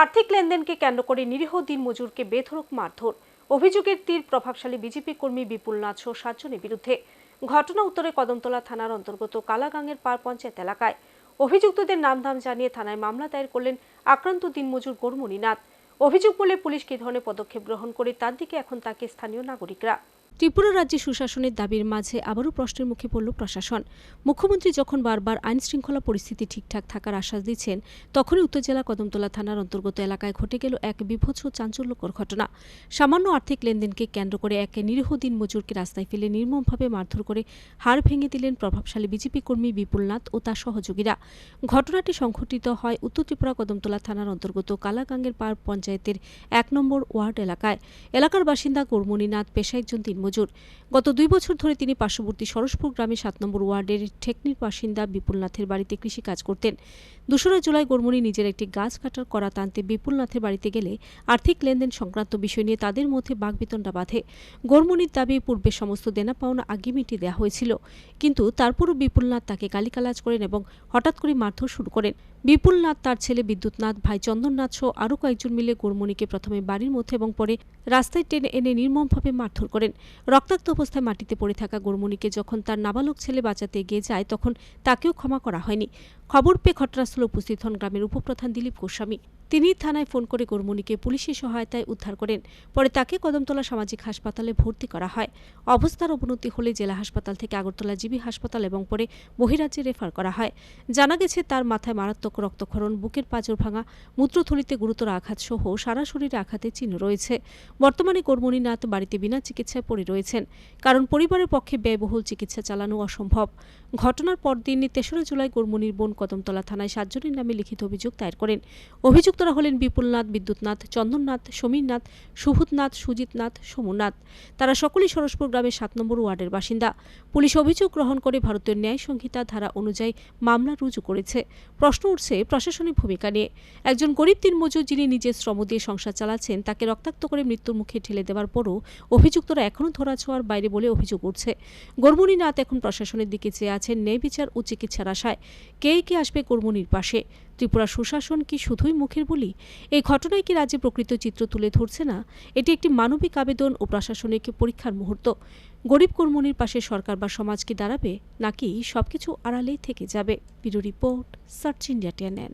আর্থিক লেনদেনকে কেন্দ্র করে নিরীহ দিনমজুরকে বেধড়ক মারধর। অভিযোগের তীর প্রভাবশালী বিজেপি কর্মী বিপুল নাথ সহ সাতজনের বিরুদ্ধে। ঘটনা উত্তরে কদমতলা থানার অন্তর্গত কালাগাংয়ের পার পঞ্চায়েত এলাকায়। অভিযুক্তদের নামধাম জানিয়ে থানায় মামলা দায়ের করলেন আক্রান্ত দিনমজুর গৌরমণি নাথ। অভিযোগ বলে পুলিশ কী ধরনের পদক্ষেপ গ্রহণ করে তার দিকে এখন তাকে স্থানীয় নাগরিকরা। ত্রিপুরা রাজ্যে সুশাসনের দাবির মাঝে আবারও প্রশ্নের মুখে পড়ল প্রশাসন। মুখ্যমন্ত্রী যখন বারবার আইন শৃঙ্খলা পরিস্থিতি ঠিকঠাক থাকার আশ্বাস দিচ্ছেন, তখনই উত্তর জেলা কদমতলা থানার অন্তর্গত এলাকায় ঘটে গেল এক বিভৎস চাঞ্চল্যকর ঘটনা। সামান্য আর্থিক লেনদেনকে কেন্দ্র করে এক নিরীহ দিন মজুরকে রাস্তায় ফেলে নির্মমভাবে মারধর করে হাড় ভেঙে দিলেন প্রভাবশালী বিজেপি কর্মী বিপুল নাথ ও তার সহযোগীরা। ঘটনাটি সংঘটিত হয় উত্তর ত্রিপুরা কদমতলা থানার অন্তর্গত কালাগাঙ্গের পার পঞ্চায়েতের এক নম্বর ওয়ার্ড এলাকায়। এলাকার বাসিন্দা কর্মণীনাথ, পেশা একজন দিনমজুর গত দুই বছর ধরে তিনি পার্শ্ববর্তী সরসপুর গ্রামের সাত নম্বর ওয়ার্ডের ঠেকনির বাসিন্দা বিপুলনাথের বাড়িতে কৃষিকাজ করতেন। দোসরা জুলাই গরমণি নিজের একটি গাছ কাটার করা টানতে বিপুলনাথের বাড়িতে গেলে আর্থিক লেনদেন সংক্রান্ত বিষয় নিয়ে তাদের মধ্যে বাগবিতণ্ডা বাধে। গরমণির দাবি, পূর্বে সমস্ত দেনা পাওনা আগে মিটিয়ে দেওয়া হয়েছিল। কিন্তু তারপরও বিপুলনাথ তাকে গালিগালাজ করেন এবং হঠাৎ করে মারধর শুরু করেন। বিপুলনাথ তার ছেলে বিদ্যুৎনাথ, ভাই চন্দননাথ সহ আরও কয়েকজন মিলে গরমণিকে প্রথমে বাড়ির মধ্যে এবং পরে রাস্তায় টেনে এনে নির্মমভাবে মারধর করেন। রক্তাক্ত অবস্থায় মাটিতে পড়ে থাকা গোরমণিকে যখন তার নাবালক ছেলে বাঁচাতে এগিয়ে যায়, তখন তাকেও ক্ষমা করা হয়নি। খবর পেয়ে ঘটনাস্থলে উপস্থিত হন গ্রামের উপপ্রধান দিলীপ গোস্বামী। তিনি থানায় ফোন করে গরমণিকে পুলিশের সহায়তায় উদ্ধার করেন। পরে তাকে কদমতলা সামাজিক হাসপাতালে ভর্তি করা হয়। অবস্থার অবনতি হলে জেলা হাসপাতাল থেকে আগরতলা জিবি হাসপাতাল এবং পরে বহিরাজ্যে রেফার করা হয়। জানা গেছে, তার মাথায় মারাত্মক রক্তক্ষরণ, বুকের পাঁজর ভাঙা, মূত্রথলিতে গুরুতর আঘাত সহ সারা শরীরে আঘাতের চিহ্ন রয়েছে। বর্তমানে কর্মণীনাথ বাড়িতে বিনা চিকিৎসায় পড়ে রয়েছেন, কারণ পরিবারের পক্ষে ব্যয়বহুল চিকিৎসা চালানো অসম্ভব। ঘটনার পরদিন তেসরা জুলাই কর্মণীর বোন কদমতলা থানায় সাতজনের নামে লিখিত অভিযোগ দায়ের করেন। অভিযুক্তরা হলেন বিপুলনাথ, বিদ্যুৎনাথ, চন্দননাথ, সমীরনাথ, সুভূতনাথ, সুজিতনাথ, সোমনাথ। তারা সকলেই সরসপুর গ্রামের সাত নম্বর ওয়ার্ডের বাসিন্দা। পুলিশ অভিযোগ গ্রহণ করে ভারতীয় ন্যায় সংহিতা ধারা অনুযায়ী মামলা রুজু করেছে। প্রশ্ন উঠছে প্রশাসনিক ভূমিকা নিয়ে। একজন গরিব দিনমজুর যিনি নিজের শ্রম দিয়ে সংসার চালাচ্ছেন, তাকে রক্তাক্ত করে মৃত্যুর মুখে ঠেলে দেওয়ার পরও অভিযুক্তরা এখনও ধরাছোঁয়ার বাইরে বলে অভিযোগ উঠছে। গর্মণীনাথ এখন প্রশাসনের দিকে চেয়ে আছেন ন্যায় বিচার ও চিকিৎসার আশায়। কে কে আসবে কর্মণীর পাশে? ত্রিপুরা সুশাসন কি শুধুই মুখের বলি, এই ঘটনায় কি রাজ্যে প্রকৃত চিত্র তুলে ধরছে না? এটি একটি মানবিক আবেদন ও প্রশাসনিক পরীক্ষার মুহূর্ত। গরিব কর্মনির পাশে সরকার বা সমাজ কি দাঁড়াবে, নাকি সবকিছু আড়ালেই থেকে যাবে? Bureau report, search India TNN.